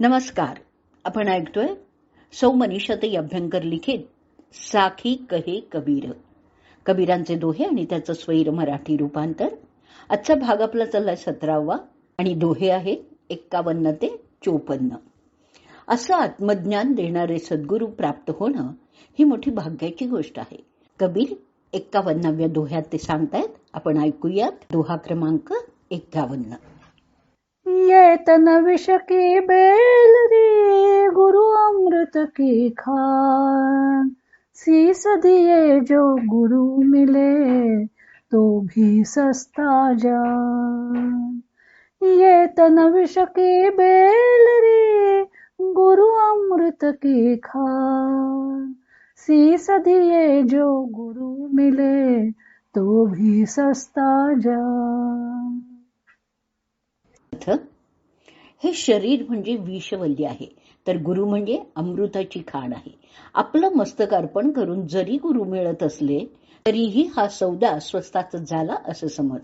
नमस्कार. आपण ऐकतोय सौ मनीषाताई अभ्यंकर लिखित साखी कहे कबीर. कबीरांचे दोहे आणि त्याचं स्वैर मराठी रूपांतर. आजचा भाग आपला चाललाय सतरावा आणि दोहे आहे एक्कावन्न ते चोपन्न. असं आत्मज्ञान देणारे सद्गुरू प्राप्त होणं ही मोठी भाग्याची गोष्ट आहे. कबीर एक्कावन्नाव्या दोह्यात ते सांगतायत. आपण ऐकूयात दोहा क्रमांक एक्कावन्न. ये तन विष की बेल रे, गुरु अमृत की खान। शीस दिए जो गुरु मिले तो भी सस्ता जान। ये तन विष की बेल रे, गुरु अमृत की खान। शीस दिए जो गुरु मिले तो भी सस्ता जान। अर्थ हे शरीर म्हणजे विषवल्ली आहे. तर गुरु म्हणजे अमृताची खाण आहे. आपलं मस्तक अर्पण करून जरी गुरु मिळत असले तरीही हा सौदा स्वस्तातच झाला असं समज.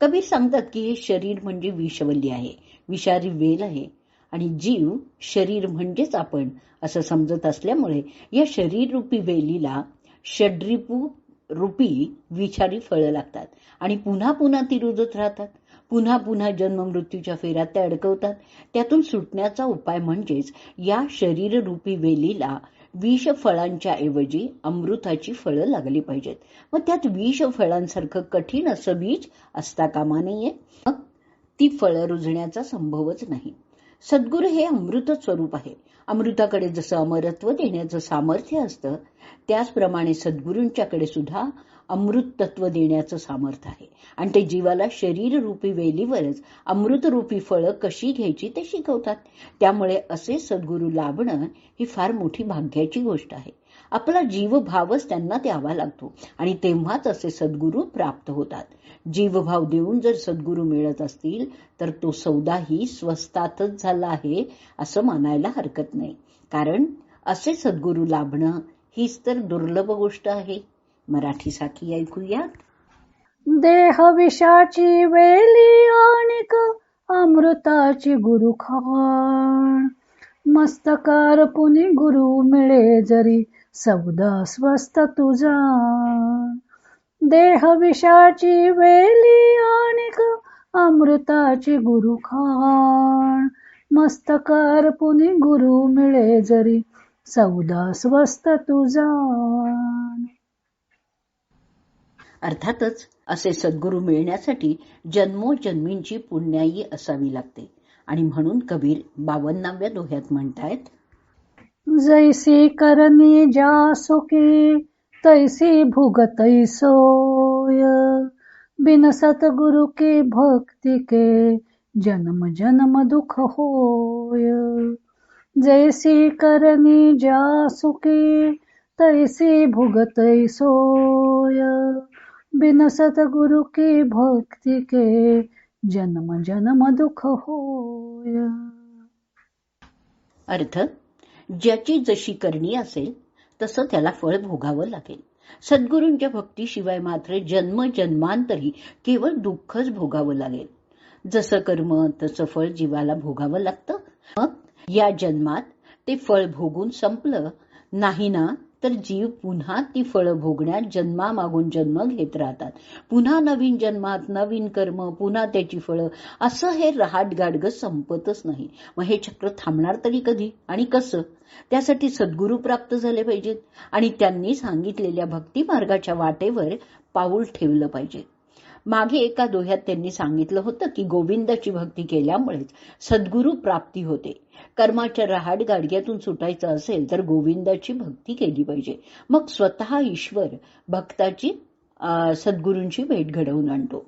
कबीर सांगतात की हे शरीर म्हणजे विषवल्ली आहे विषारी वेल आहे आणि जीव शरीर म्हणजेच आपण असं समजत असल्यामुळे या शरीर रूपी वेलीला षड्रिपू रूपी विषारी फळं लागतात आणि पुन्हा पुन्हा ती रुजत राहतात. पुन्हा पुन्हा जन्म मृत्यूच्या फेऱ्यात ते अडकवतात. त्यातून सुटण्याचा उपाय म्हणजेच या शरीररूपी वेलीला विष फळांच्या ऐवजी अमृताची फळं लागली पाहिजेत. मग त्यात विष फळांसारखं कठीण असं बीज असता कामा नये. मग ती फळं रुजण्याचा संभवच नाही. सद्गुरू हे अमृत स्वरूप आहे. अमृताकडे जसं अमरत्व देण्याचं सामर्थ्य असतं त्याचप्रमाणे सद्गुरूंच्याकडे सुद्धा अमृत तत्व देण्याचं सामर्थ्य आहे. आणि ते जीवाला शरीर रूपी वेलीवरच अमृत रूपी फळं कशी घ्यायची ते शिकवतात. त्यामुळे असे सद्गुरू लाभणं ही फार मोठी भाग्याची गोष्ट आहे. आपला जीवभावच त्यांना द्यावा लागतो. आणि तेव्हाच असे सद्गुरू प्राप्त होतात. जीवभाव देऊन जर सद्गुरू मिळत असतील तर तो सौदाही स्वस्तातच झाला आहे असं मानायला हरकत नाही. कारण असे सद्गुरू लाभणं हीच तर दुर्लभ गोष्ट आहे. मराठी साखी ऐकूयात. देह विषाची वेली आणिक अमृताची गुरु खाण मस्तकार पुनी गुरु मिळे जरी सौदा स्वस्त तुझा देह विषाची वेली आणिक अमृताची गुरु खाण मस्तकार पुनी गुरु मिळे जरी सौदा स्वस्त तुझा अर्थातच असे सद्गुरू मिळण्यासाठी जन्मोजन्मींची पुण्याई असावी लागते. आणि म्हणून कबीर बावन्नाव्या दोह्यात म्हणतायत जैसी करणी जा सुखी तैसी भुगतै सोय. बिन सतगुरु की भक्ती के जन्म जन्म दुख होय. जैसी करणी जा सुखी तैसी भुगतै सोय. बिन सतगुरु की भक्ति के जन्म जन्म दुख होय. अर्थ ज्याची जशी करणी असेल तसं त्याला फळ भोगावं लागेल. सद्गुरूंच्या भक्तीशिवाय मात्र जन्म जन्मांतरी केवळ दुःखच भोगावं लागेल. जसं कर्म तसं फळ जीवाला भोगावं लागतं. मग या जन्मात ते फळ भोगून संपलं. नाही ना? तर जीव पुन्हा ती फळं भोगण्यात जन्मामागून जन्म घेत राहतात. पुन्हा नवीन जन्मात नवीन कर्म पुन्हा त्याची फळं. असं हे रहाट गाडग संपतच नाही. मग हे चक्र थांबणार तरी कधी आणि कसं? त्यासाठी सद्गुरू प्राप्त झाले पाहिजेत आणि त्यांनी सांगितलेल्या भक्ती मार्गाच्या वाटेवर पाऊल ठेवलं पाहिजे मागे एका दोह्यात त्यांनी सांगितलं होतं की गोविंदाची भक्ती केल्यामुळेच सद्गुरू प्राप्ती होते. कर्माच्या रहाड गाडग्यातून सुटायचं असेल तर गोविंदाची भक्ती केली पाहिजे. मग स्वतः ईश्वर भक्ताची सद्गुरूंची भेट घडवून आणतो.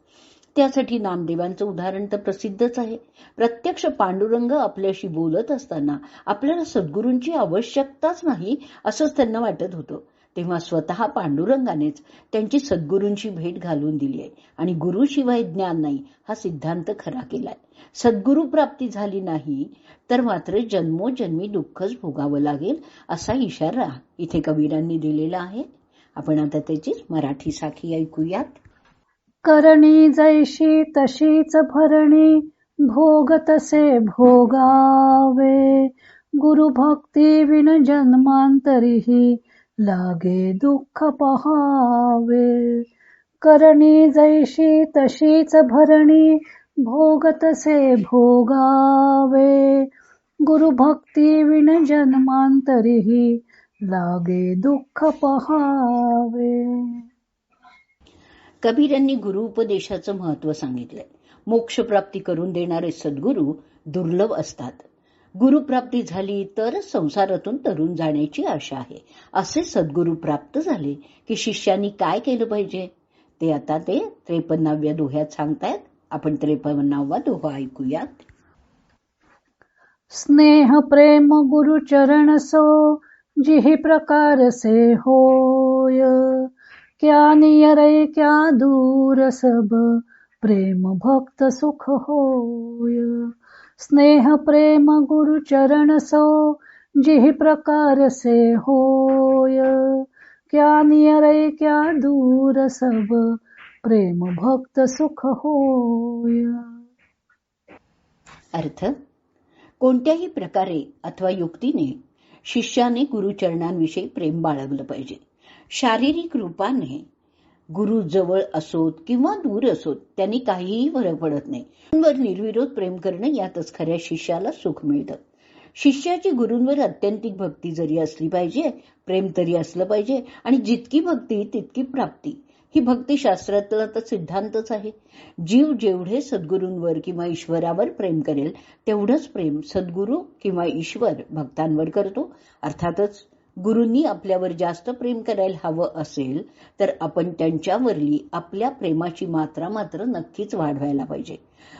त्यासाठी नामदेवांचं उदाहरण तर प्रसिद्धच आहे. प्रत्यक्ष पांडुरंग आपल्याशी बोलत असताना आपल्याला सद्गुरूंची आवश्यकताच नाही असंच त्यांना वाटत होतं. तेव्हा स्वतः पांडुरंगानेच त्यांची सद्गुरूंची भेट घालून दिली आहे. आणि गुरुशिवाय ज्ञान नाही हा सिद्धांत खरा केलाय. सद्गुरू प्राप्ती झाली नाही तर मात्र जन्मोजन्मी दुःखच भोगावं लागेल असा इशारा इथे कबीरांनी दिलेला आहे. आपण आता त्याची मराठी साखी ऐकूयात. करणी जैशी तशीच भरणी भोग तसे भोगावे. गुरु भक्ती विन जन्मांतरीही लागे दुःख पहावे. करणी जैशी तशीच भरणी भोग तसे भोगावे. गुरु भक्ती विण जन्मांतरीही लागे दुःख पहावे. कबीर यांनी गुरु उपदेशाचं महत्त्व सांगितलंय. मोक्षप्राप्ती करून देणारे सद्गुरू दुर्लभ असतात. गुरुप्राप्ती झाली तरच संसारातून तरुण जाण्याची आशा आहे. असे सद्गुरू प्राप्त झाले की शिष्यांनी काय केलं पाहिजे? ते आता ते त्रेपन्नाव्या दोह्यात सांगतायत. आपण त्रेपन्नावा दोहा ऐकूयात. स्नेह प्रेम गुरु चरण सो जिही प्रकार से होय. क्या नियरे क्या दूर सब प्रेम भक्त सुख होय. स्नेह प्रेम गुरु चरण सो जिही प्रकार से होय। क्या नियरे क्या दूर सब प्रेम भक्त सुख होय। अर्थ कोणत्याही प्रकारे अथवा युक्तीने शिष्याने गुरुचरणांविषयी प्रेम बाळगलं पाहिजे. शारीरिक रूपाने गुरु जवळ असोत किंवा दूर असोत त्यांनी काहीही फरक पडत नाही. वर निर्विरोध प्रेम करणं यातच खऱ्या शिष्याला सुख मिळतं. शिष्याची गुरूंवर अत्यंतिक भक्ती जरी असली पाहिजे प्रेम तरी असलं पाहिजे आणि जितकी भक्ती तितकी प्राप्ती. ही भक्ती शास्त्रातला तर सिद्धांतच आहे. जीव जेवढे सद्गुरूंवर किंवा ईश्वरावर प्रेम करेल तेवढंच प्रेम सद्गुरू किंवा ईश्वर भक्तांवर करतो. अर्थातच गुरूंनी आपल्यावर जास्त प्रेम करायला हवं असेल तर आपण त्यांच्यावरली आपल्या प्रेमाची मात्रा मात्र नक्कीच वाढवायला पाहिजे.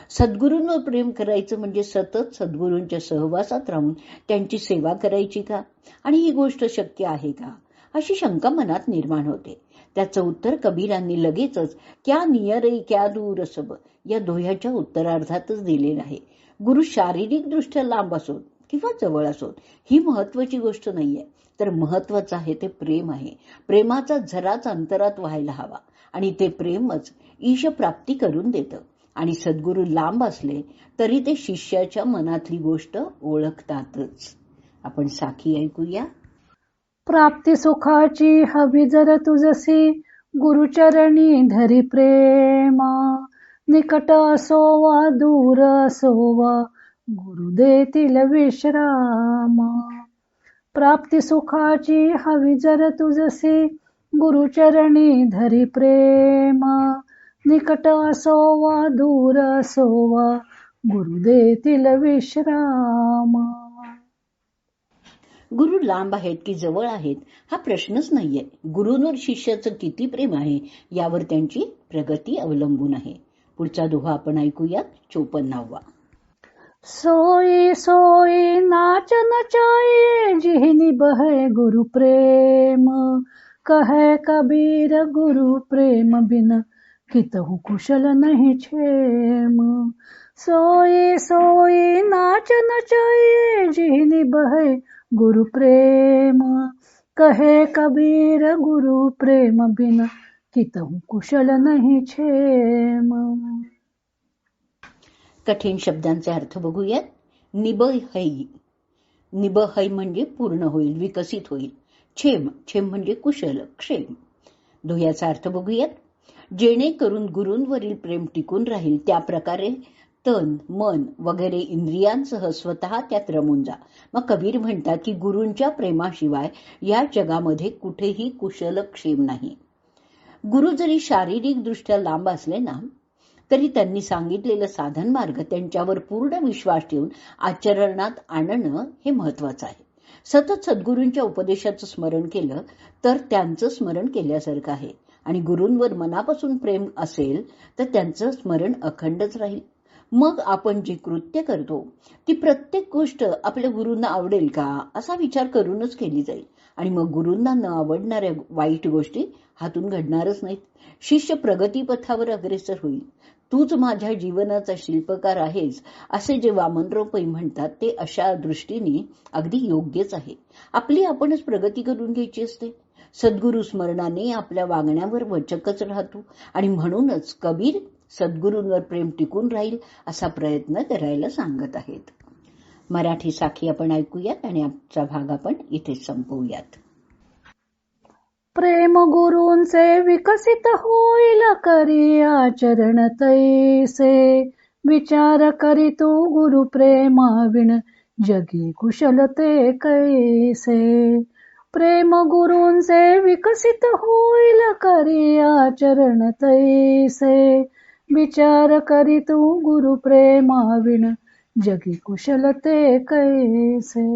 सद्गुरूंवर प्रेम करायचं म्हणजे सतत सद्गुरूंच्या सहवासात राहून त्यांची सेवा करायची का? आणि ही गोष्ट शक्य आहे का? अशी शंका मनात निर्माण होते. त्याचं उत्तर कबीरांनी लगेचच क्या नियरे क्या दूर सब? या दोह्याच्या उत्तरार्धातच दिलेलं आहे. गुरु शारीरिक दृष्ट्या लांब असून किंवा जवळ असोत ही महत्वाची गोष्ट नाहीये. तर महत्वाचं आहे ते प्रेम आहे. प्रेमाचा झराच अंतरात व्हायला हवा. आणि ते प्रेमच ईश प्राप्ती करून देतं. आणि सद्गुरू लांब असले तरी ते शिष्याच्या मनातली गोष्ट ओळखतातच. आपण साखी ऐकूया. प्राप्ती सुखाची हवी जर तुझसी गुरुचरणी धरी प्रेमा. निकट असो वा दूर असो वा गुरु देतील विश्राम. प्राप्ती सुखाची हवी जर तुझसी गुरुचरणी धरी प्रेमा. निकट असो वा दूर असो वा गुरु देतील विश्राम. गुरु लांब आहेत की जवळ आहेत हा प्रश्नच नाहीये. गुरुंवर शिष्याचं किती प्रेम आहे यावर त्यांची प्रगती अवलंबून आहे. पुढचा दोहा आपण ऐकूयात. चोपन्नावा सोई सोई नाच नचाइए जिहनी बहे गुरु प्रेम। कहे कबीर गुरु प्रेम बिन कितहु कुशल नहीं छेम सोई सोई नाच नचाइए जिहनी बहे गुरु प्रेम। कहे कबीर गुरु प्रेम बिन कितहु कुशल नहीं छेम कठीण शब्दांचे अर्थ बघूयात. निबहै निबहै म्हणजे पूर्ण होईल विकसित होईल. छेम छेम म्हणजे कुशल क्षेम. दोह्याचा अर्थ बघूयात. जेणेकरून गुरूंवरील प्रेम टिकून राहील त्या प्रकारे तन मन वगैरे इंद्रियांसह स्वतः त्यात रमून जा. मग कबीर म्हणतात की गुरूंच्या प्रेमाशिवाय या जगामध्ये कुठेही कुशल क्षेम नाही. गुरु जरी शारीरिक दृष्ट्या लांब असले ना तरी त्यांनी सांगितलेलं साधन मार्ग त्यांच्यावर पूर्ण विश्वास ठेवून आचरणात आणणं हे महत्वाचं आहे. सतत सद्गुरूंच्या उपदेशाचं स्मरण केलं तर त्यांचं स्मरण केल्यासारखं आहे. आणि गुरूंवर मनापासून प्रेम असेल तर त्यांचं स्मरण अखंडच राहील. मग आपण जी कृत्य करतो ती प्रत्येक गोष्ट आपल्या गुरूंना आवडेल का असा विचार करूनच केली जाईल. आणि मग गुरूंना न आवडणाऱ्या वाईट गोष्टी हातून घडणारच नाहीत. शिष्य प्रगतीपथावर अग्रेसर होईल. तूच माझ्या जीवनाचा शिल्पकार आहेस असे जे वामनराव पै म्हणतात ते अशा दृष्टीने अगदी योग्यच आहे. आपली आपणच प्रगती करून घ्यायची असते. सद्गुरु स्मरणाने आपल्या वागण्यावर वचकच राहतो आणि म्हणूनच कबीर सद्गुरूंवर प्रेम टिकून राहील असा प्रयत्न करायला सांगत आहेत. मराठी साखी आपण ऐकूयात आणि आजचा भाग आपण इथे संपवूयात. प्रेम गुरूंचे विकसित होईल करी आचरण तैसे. विचार करी तू गुरु प्रेमाविण जगी कुशलते कैसे. प्रेम गुरूंचे विकसित होईल करी आचरण तैसे. विचार करी तू गुरु प्रेमाविण जगी कुशलते कैसे.